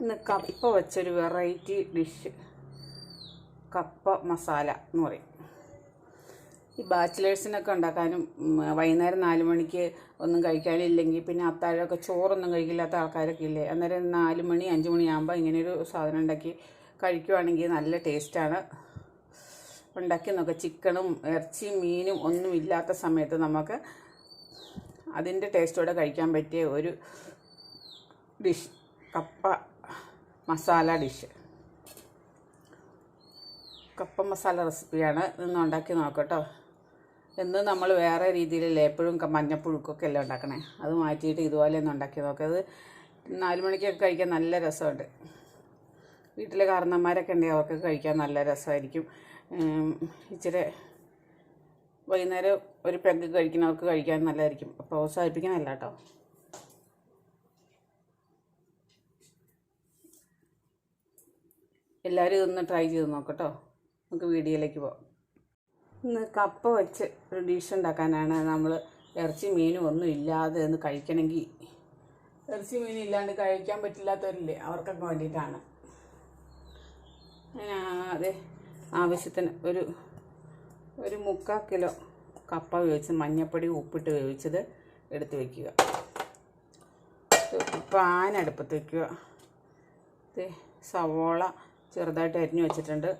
ഇന്ന് കപ്പ വെച്ചൊരു വെറൈറ്റി ഡിഷ്. കപ്പ മസാല എന്ന് പറയും. ഈ ബാച്ചിലേഴ്സിനൊക്കെ ഉണ്ടാക്കാനും വൈകുന്നേരം നാല് മണിക്ക് ഒന്നും കഴിക്കാനില്ലെങ്കിൽ പിന്നെ അത്താഴമൊക്കെ ചോറൊന്നും കഴിക്കില്ലാത്ത ആൾക്കാരൊക്കെ ഇല്ലേ? അന്നേരം നാല് മണി അഞ്ച് മണിയാകുമ്പോൾ ഇങ്ങനെയൊരു സാധനം ഉണ്ടാക്കി കഴിക്കുവാണെങ്കിൽ നല്ല ടേസ്റ്റാണ്. ഉണ്ടാക്കി നോക്കുക ചിക്കനും ഇറച്ചിയും മീനും ഒന്നും ഇല്ലാത്ത സമയത്ത് നമുക്ക് അതിന്റെ ടേസ്റ്റോടെ കഴിക്കാൻ പറ്റിയ ഒരു ഡിഷ്. കപ്പ മസാല ഡിഷ്. കപ്പ മസാല റെസിപ്പിയാണ് ഇന്ന് ഉണ്ടാക്കി നോക്കട്ടോ. എന്ന് നമ്മൾ വേറെ രീതിയിലല്ലേ എപ്പോഴും മഞ്ഞപ്പുഴുക്കൊക്കെ അല്ലേ ഉണ്ടാക്കണേ? അത് മാറ്റിയിട്ട് ഇതുപോലെ ഒന്ന് ഉണ്ടാക്കി നോക്കുക അത് കഴിക്കാൻ നല്ല രസമുണ്ട്. വീട്ടിലെ കാരണന്മാരൊക്കെ ഉണ്ടെങ്കിൽ അവർക്കൊക്കെ കഴിക്കാൻ നല്ല രസമായിരിക്കും. ഇച്ചിരി വൈകുന്നേരം ഒരു പെഗ് കഴിക്കുന്നവർക്ക് കഴിക്കാൻ നല്ലതായിരിക്കും. പ്രോത്സാഹിപ്പിക്കുന്നതല്ല കേട്ടോ. എല്ലാവരും ഇതൊന്ന് ട്രൈ ചെയ്ത് നോക്കട്ടോ. നമുക്ക് വീഡിയോയിലേക്ക് പോകാം ഇന്ന് കപ്പ വെച്ച് ഒരു ഡിഷ് ഉണ്ടാക്കാനാണ് നമ്മൾ ഇറച്ചി മീനും ഒന്നും ഇല്ലാതെ ഒന്ന് കഴിക്കണമെങ്കിൽ ഇറച്ചി മീൻ ഇല്ലാണ്ട് കഴിക്കാൻ പറ്റില്ലാത്തവരില്ലേ? അവർക്കൊക്കെ വേണ്ടിയിട്ടാണ്. അതെ ആവശ്യത്തിന് ഒരു ഒരു മുക്കാൽ കിലോ കപ്പ വേവിച്ച് മഞ്ഞപ്പൊടി ഉപ്പിട്ട് വേവിച്ചത് എടുത്ത് വയ്ക്കുക പാൻ അടുപ്പത്ത് വയ്ക്കുക സവോള ചെറുതായിട്ട് അരിഞ്ഞു വെച്ചിട്ടുണ്ട്.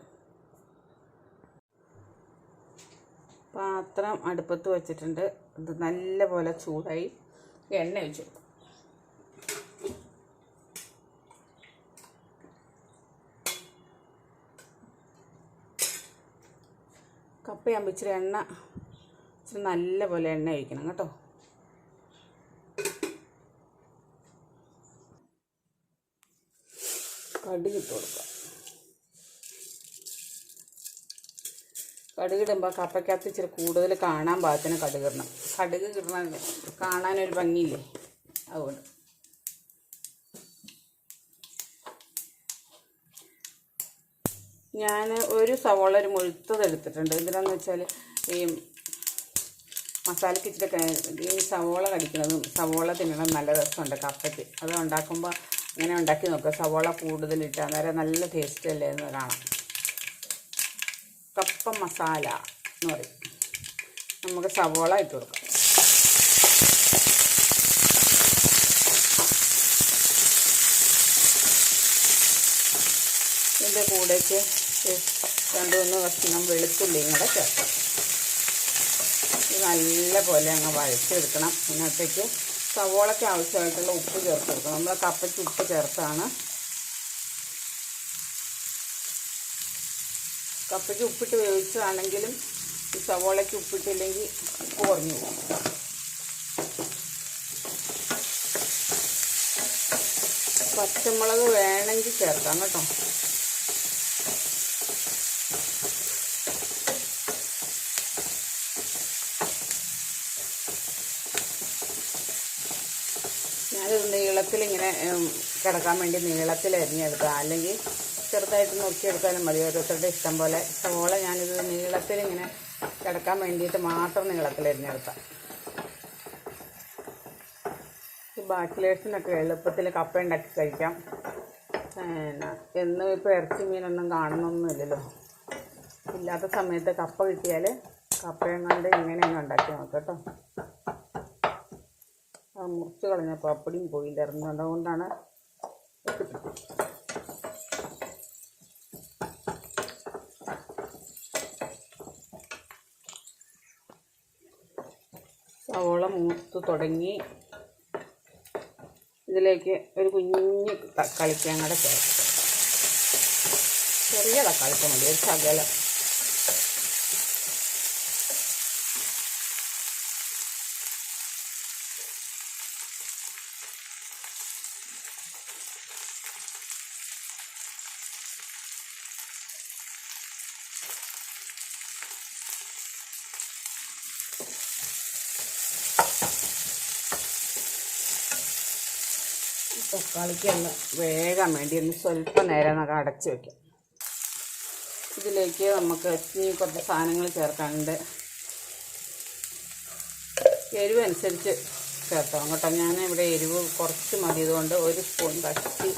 പാത്രം അടുപ്പത്ത് വെച്ചിട്ടുണ്ട്. ഇത് നല്ലപോലെ ചൂടായി എണ്ണ കൊടുക്കും കപ്പയാകുമ്പോൾ ഇച്ചിരി എണ്ണ ഇച്ചിരി നല്ല പോലെ എണ്ണ ഒഴിക്കണം കേട്ടോ. കടി ഇട്ട് കൊടുക്കുക കടുക് ഇടുമ്പോൾ കപ്പയ്ക്കകത്ത് ഇച്ചിരി കൂടുതൽ കാണാൻ പാകത്തിന് കടുക് ഇടണം. കടുക് കിടണം കാണാനൊരു ഭംഗിയില്ലേ? അതുകൊണ്ട്. ഞാൻ ഒരു സവോള ഒരു മുഴുത്തത് എടുത്തിട്ടുണ്ട്. എന്തിനാന്ന് വെച്ചാൽ ഈ മസാലയ്ക്ക് ഇച്ചിരി ഈ സവോള കടിക്കുന്നതും സവോള തിന്നണം നല്ല രസമുണ്ട് കപ്പയ്ക്ക്. അത് ഉണ്ടാക്കുമ്പോൾ ഇങ്ങനെ ഉണ്ടാക്കി നോക്കുക സവോള കൂടുതലിട്ട് അന്നേരം നല്ല ടേസ്റ്റ് അല്ലേ എന്ന് കാണാം. കപ്പ മസാല എന്ന് പറയും. നമുക്ക് സവോള ഇട്ട് കൊടുക്കാം. ഇതിന്റെ കൂടേക്ക് രണ്ട് മൂന്ന് കഷ്ണം വെളുത്തുള്ളിയും കൂടെ ചേർക്കാം. ഇത് നല്ലപോലെ അങ്ങ് വഴച്ചെടുക്കണം അതിനകത്തേക്ക് സവോളയ്ക്ക് ആവശ്യമായിട്ടുള്ള ഉപ്പ് ചേർത്ത് കൊടുക്കണം. നമ്മൾ കപ്പയ്ക്ക് ഉപ്പ് ചേർത്താണ് കപ്പയ്ക്ക് ഉപ്പിട്ട് വേവിച്ചതാണെങ്കിലും ഈ സവോളയ്ക്ക് ഉപ്പിട്ടില്ലെങ്കിൽ ഉപ്പ് കുറഞ്ഞു പോകും. പച്ചമുളക് വേണമെങ്കിൽ ചേർക്കാം കേട്ടോ. ഞാനിത് നീളത്തിൽ ഇങ്ങനെ കിടക്കാൻ വേണ്ടി നീളത്തിൽ അരിഞ്ഞെടുക്കാം അല്ലെങ്കിൽ ചെറുതായിട്ട് നുറുക്കിയെടുത്താലും മതി. ഓരോരുത്തരുടെ ഇഷ്ടം പോലെ. സവോള ഞാനിത് നീളത്തിൽ ഇങ്ങനെ കിടക്കാൻ വേണ്ടിയിട്ട് മാത്രം നീളത്തിൽ അരിഞ്ഞെടുക്കാം ഈ ബാച്ചിലേഴ്സിനൊക്കെ എളുപ്പത്തിൽ കപ്പ ഉണ്ടാക്കി കഴിക്കാം. പിന്നെ എന്നും ഇപ്പോൾ ഇറച്ചി മീനൊന്നും കാണുന്നൊന്നുമില്ലല്ലോ. ഇല്ലാത്ത സമയത്ത് കപ്പ കിട്ടിയാൽ കപ്പയും കൊണ്ട് ഇങ്ങനെയൊന്നും ഉണ്ടാക്കി നോക്കാം കേട്ടോ. മുറിച്ച് കളഞ്ഞപ്പോൾ അപ്പടിയും പോയില്ലായിരുന്നു അതുകൊണ്ടാണ് സവോള മൂത്ത് തുടങ്ങി ഇതിലേക്ക് ഒരു കുഞ്ഞ് തക്കാളിക്കങ്ങടെ ചേർത്ത് ചെറിയ തക്കാളിക്ക മതി ഒരു ശകലം. തക്കാളിക്ക് ഒന്ന് വേഗം വേണ്ടി ഒന്ന് സ്വല്പം നേരം നമുക്ക് അടച്ച് വയ്ക്കാം ഇതിലേക്ക് നമുക്ക് ഇനി കുറച്ച് സാധനങ്ങൾ ചേർക്കാനുണ്ട്. എരിവ് അനുസരിച്ച് ചേർത്തോളാം കേട്ടോ ഞാൻ ഇവിടെ എരിവ് കുറച്ച് മതി. ഇതുകൊണ്ട് ഒരു സ്പൂൺ കഷ്ടി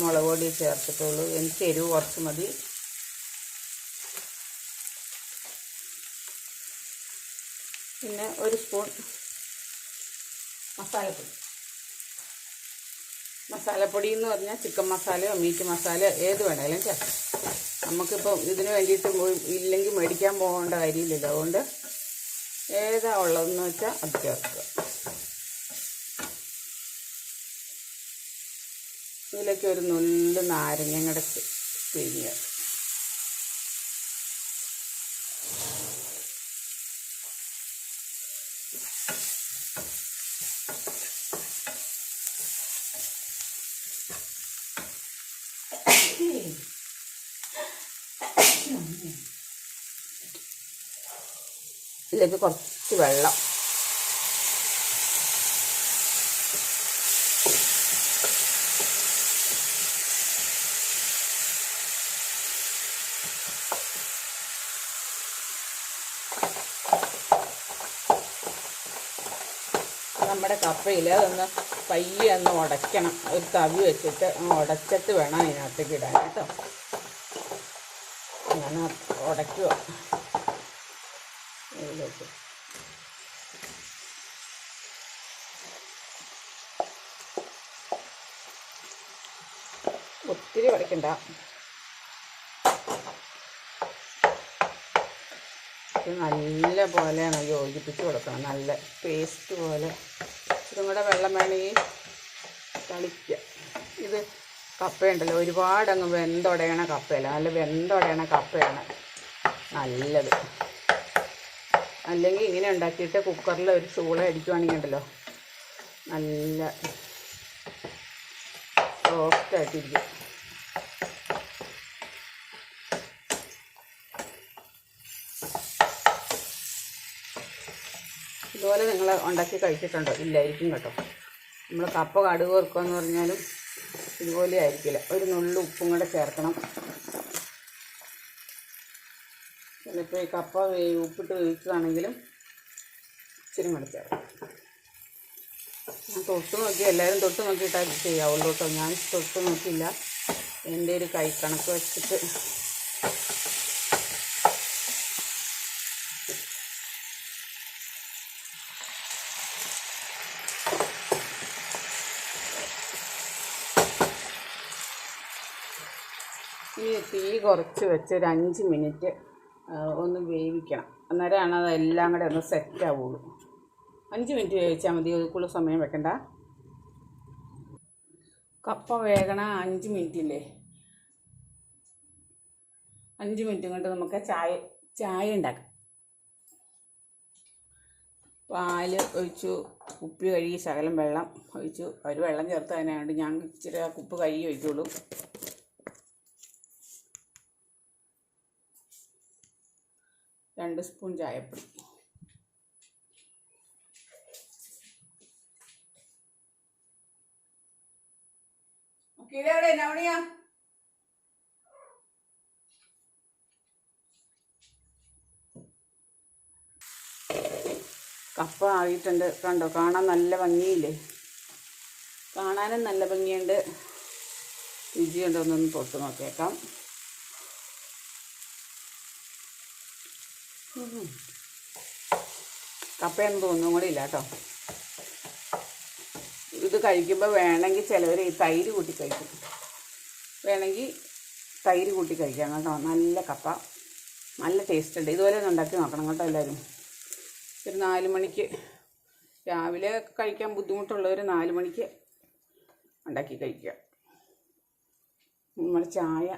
മുളക് പൊടി ചേർത്തിട്ടുള്ളൂ. എനിക്ക് എരിവ് കുറച്ച് മതി. പിന്നെ ഒരു സ്പൂൺ മസാലപ്പൊടി. മസാലപ്പൊടി എന്ന് പറഞ്ഞാൽ ചിക്കൻ മസാലയോ മീറ്റ് മസാലയോ ഏത് വേണമെങ്കിലും ചേർക്കാം. നമുക്കിപ്പോൾ ഇതിന് വേണ്ടിയിട്ട് ഇല്ലെങ്കിൽ മേടിക്കാൻ പോകേണ്ട കാര്യമില്ലല്ലോ. അതുകൊണ്ട് ഏതാ ഉള്ളതെന്ന് വെച്ചാൽ അത് ചേർക്കുക. ഇതിലേക്ക് ഒരു നുള്ളു നാരങ്ങയുടെ പിഴിയുക ഇതിലേക്ക് കുറച്ച് വെള്ളം. നമ്മുടെ കപ്പയിൽ അതൊന്ന് പയ്യെ ഒന്ന് ഉടയ്ക്കണം. ഒരു തവി വെച്ചിട്ട് ഉടച്ചിട്ട് വേണം അതിനകത്തേക്ക് ഇടാൻ കേട്ടോ. ഞാൻ ഉടയ്ക്കുക ഇതിലേക്ക് ഒത്തിരി ഉടയ്ക്കണ്ട ഇത് നല്ല പോലെയാണ് യോജിപ്പിച്ച് കൊടുക്കണം. നല്ല പേസ്റ്റ് പോലെ. ഇതും കൂടെ വെള്ളം വേണമെങ്കിൽ തളിക്കുക. ഇത് കപ്പയുണ്ടല്ലോ ഒരുപാടങ്ങ് വെന്തുടയണ കപ്പയല്ല. നല്ല വെന്തുടയണ കപ്പയാണ്. നല്ലത്. അല്ലെങ്കിൽ ഇങ്ങനെ ഉണ്ടാക്കിയിട്ട് കുക്കറിൽ ഒരു ചൂള അടിക്കുവാണെങ്കിൽ ഉണ്ടല്ലോ. നല്ല സോഫ്റ്റ് ആയിട്ടിരിക്കും. ഇതുപോലെ നിങ്ങൾ ഉണ്ടാക്കി കഴിച്ചിട്ടുണ്ടോ? ഇല്ലായിരിക്കും കേട്ടോ. നമ്മൾ കപ്പ കടുക് വറുക്കുകയെന്ന് പറഞ്ഞാലും ഇതുപോലെ ആയിരിക്കില്ല. ഒരു നുള്ളു ഉപ്പും കൂടെ ചേർക്കണം. ചിലപ്പോൾ ഈ കപ്പ ഉപ്പിട്ട് വേവിച്ചതാണെങ്കിലും ഇച്ചിരി മടുത്തേക്കാം ഞാൻ തൊട്ട് നോക്കി എല്ലാവരും തൊട്ട് നോക്കിയിട്ടാണ് ഇത് ചെയ്യാവുള്ളൂ കേട്ടോ. ഞാൻ തൊട്ട് നോക്കിയില്ല. എന്റെ ഒരു കൈ കണക്ക് വെച്ചിട്ട്. ഈ തീ കുറച്ച് വെച്ച് ഒരു അഞ്ച് മിനിറ്റ് ഒന്ന് വേവിക്കണം. അന്നേരമാണ് അതെല്ലാം കൂടെ ഒന്ന് സെറ്റ് ആവുള്ളൂ. അഞ്ച് മിനിറ്റ് വേവിച്ചാൽ മതി. കൂടുതൽ സമയം വെക്കണ്ട. കപ്പ വേകണ അഞ്ച് മിനിറ്റില്ലേ അഞ്ച് മിനിറ്റ് കൊണ്ട് നമുക്ക് ചായ ചായ ഉണ്ടാക്കാം. പാൽ ഒഴിച്ചു കുപ്പി കഴുകി ശകലം വെള്ളം ഒഴിച്ചു. ഒരു വെള്ളം ചേർത്ത് അതിനാണ്ട് ഞാൻ ഇച്ചിരി ആ കുപ്പ് കഴുകി ഒഴിക്കുള്ളൂ. രണ്ട് സ്പൂൺ ചായപ്പൊടി. കപ്പ ആയിട്ടുണ്ട്. കണ്ടോ കാണാൻ നല്ല ഭംഗിയില്ലേ? കാണാനും നല്ല ഭംഗിയുണ്ട്. രുചിയുണ്ടോ എന്നൊന്ന് തൊട്ട് നോക്കിയേക്കാം. കപ്പയൊന്നും തോന്നും കൂടി ഇല്ല കേട്ടോ. ഇത് കഴിക്കുമ്പോൾ വേണമെങ്കിൽ ചിലവർ ഈ തൈര് കൂട്ടി കഴിക്കും. വേണമെങ്കിൽ തൈര് കൂട്ടി കഴിക്കാം കേട്ടോ. നല്ല കപ്പ. നല്ല ടേസ്റ്റ് ഉണ്ട്. ഇതുപോലെ ഒന്ന് ഉണ്ടാക്കി നോക്കണം കേട്ടോ എല്ലാവരും. ഒരു നാല് മണിക്ക് രാവിലെ കഴിക്കാൻ ബുദ്ധിമുട്ടുള്ളവർ നാല് മണിക്ക് ഉണ്ടാക്കി കഴിക്കുക. നമ്മൾ ചായ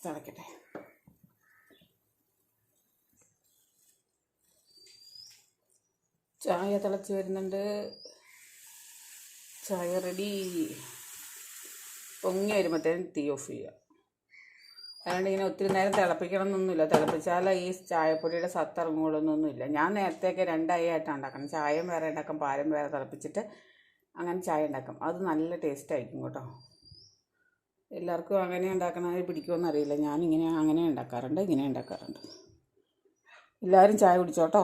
തിളക്കട്ടെ. ചായ തിളച്ച് വരുന്നുണ്ട്. ചായ റെഡി പൊങ്ങി വരുമ്പോഴത്തേനും തീ ഓഫ് ചെയ്യുക അതുകൊണ്ട് ഇങ്ങനെ ഒത്തിരി നേരം തിളപ്പിക്കണം എന്നൊന്നുമില്ല തിളപ്പിച്ചാൽ ഈ ചായപ്പൊടിയുടെ സത്ത് ഞാൻ നേരത്തെയൊക്കെ രണ്ടായിട്ടാണ് ഉണ്ടാക്കണം. ചായയും വേറെ ഉണ്ടാക്കും പാലും വേറെ തിളപ്പിച്ചിട്ട് അങ്ങനെ ചായ ഉണ്ടാക്കും. അത് നല്ല ടേസ്റ്റ് ആയിരിക്കും കേട്ടോ. എല്ലാവർക്കും അങ്ങനെ ഉണ്ടാക്കണത് പിടിക്കുമെന്ന് അറിയില്ല. ഞാൻ ഇങ്ങനെ അങ്ങനെ ഉണ്ടാക്കാറുണ്ട് ഇങ്ങനെ ഉണ്ടാക്കാറുണ്ട്. എല്ലാവരും ചായ കുടിച്ചോട്ടോ